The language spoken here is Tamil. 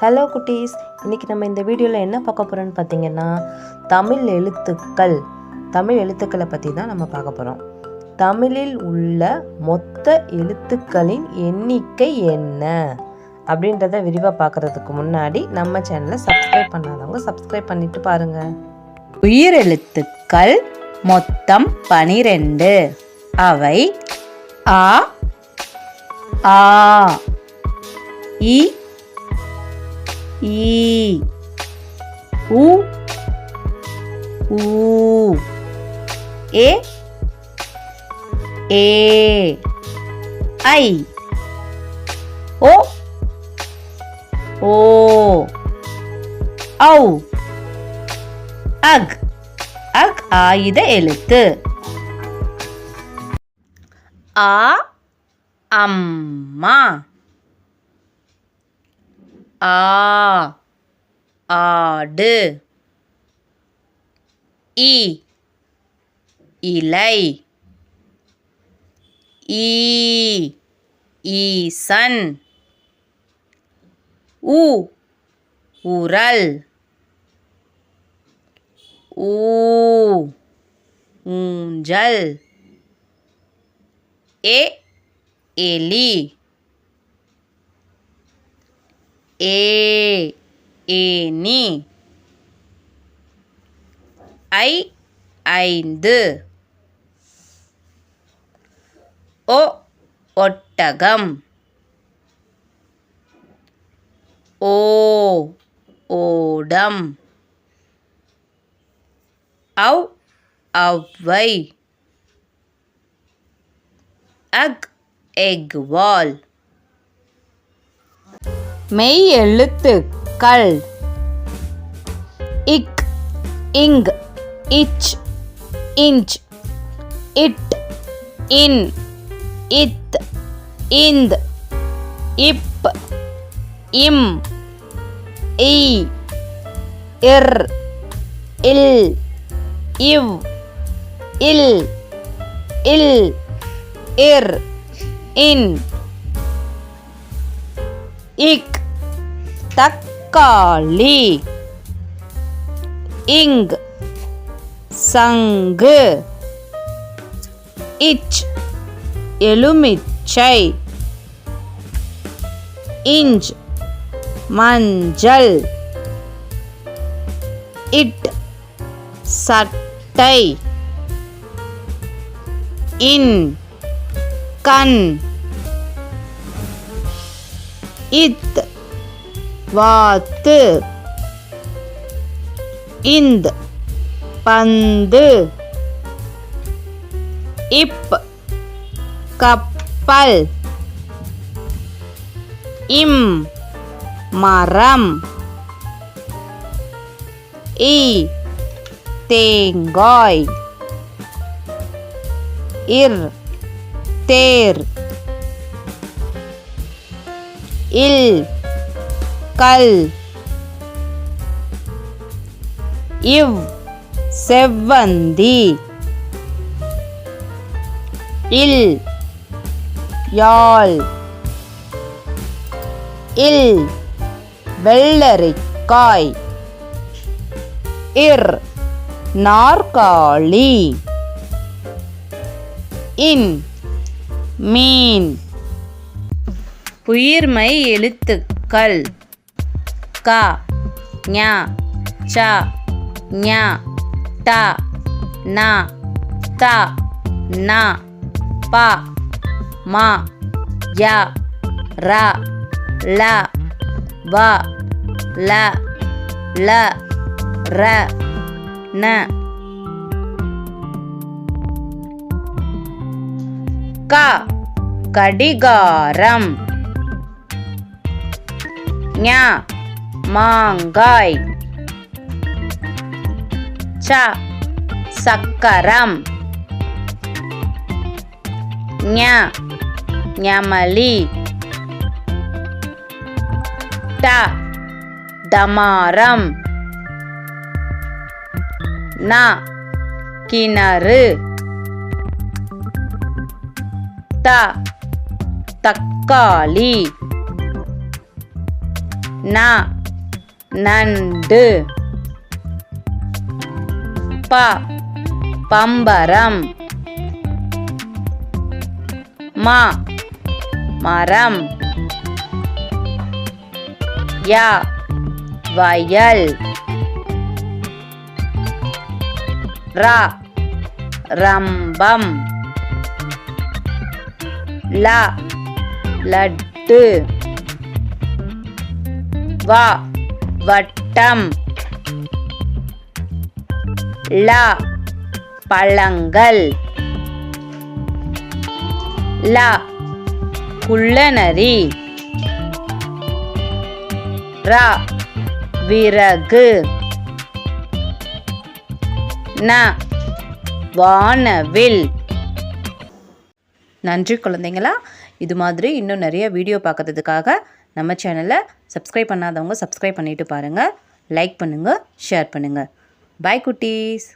ஹலோ குட்டீஸ். இன்றைக்கி நம்ம இந்த வீடியோவில் என்ன பார்க்க போகிறோன்னு பார்த்தீங்கன்னா தமிழ் எழுத்துக்கள். தமிழ் எழுத்துக்களை பற்றி தான் நம்ம பார்க்க போகிறோம் தமிழில் உள்ள மொத்த எழுத்துக்களின் எண்ணிக்கை என்ன? அப்படின்றத விரிவாக பார்க்குறதுக்கு முன்னாடி நம்ம சேனலை சப்ஸ்கிரைப் பண்ணாதவங்க சப்ஸ்கிரைப் பண்ணிட்டு பாருங்கள் உயிரெழுத்துக்கள் மொத்தம் பனிரெண்டு. அவை ஆ ஆ இ ஈ. உ. ஊ ஏ. ஏ. ஐ. ஓ. ஓ. ஔ. அக். அக் ஆயுத எழுத்து. ஆ. அம்மா. ஆ ஆடு இ இலை. ஈ ஈசன். உ உரல். ஊ ஊஞ்சல். ஏ எலி. ஏ ஏனி ஐ ஐந்து. ஒ ஒட்டகம். ஓ ஓடம். அவ் அவ்வை அக் எக் வால். மெய் எழுத்துக்கள். இக் இங் இச் இன்ச் இட் இன் இத் இந்த் இப் இம் இ இர் இல் இவ் இல் இல் இர் இன். இக் தக்காளி. இங் சங்கு. இச். எலுமிச்சை. இஞ்ச். மஞ்சள். இட். சட்டை. இன். கண். இத். வாத்து. இந்த். பந்து. இப். கப்பல். இம். மரம். இ. தேங்காய். இர். தேர். இல். கல் இவ் செவ்வந்தி. இல் யாழ். இல் வெள்ளரிக்காய். இர் நாற்காலி. இன் மீன். உயிர்மை எழுத்துக்கள். கா ஞ சா ஞா டா நா தா நா பா மா யா ரா ல வ ல ல ர ந. க கடிகாரம். ஞா மாங்காய். ச சக்கரம். ஞ ஞமலி. ட தமாரம். ந கிணறு. த தக்காளி. ந நண்டு. ப பம்பரம். மா மரம். யா வயல். ரா ரம்பம். ல லட்டு. வா வட்டம். ல பழங்கள். ல குள்ளநரி. ர. விறகு. ந. வானவில். நன்றி குழந்தைங்களா. இது மாதிரி இன்னும் நிறைய வீடியோ பார்க்கறதுக்காக நம்ம சேனலை சப்ஸ்கிரைப் பண்ணாதவங்க சப்ஸ்கிரைப் பண்ணிவிட்டு பாருங்கள் லைக் பண்ணுங்கள் ஷேர் பண்ணுங்கள் பாய் குட்டீஸ்.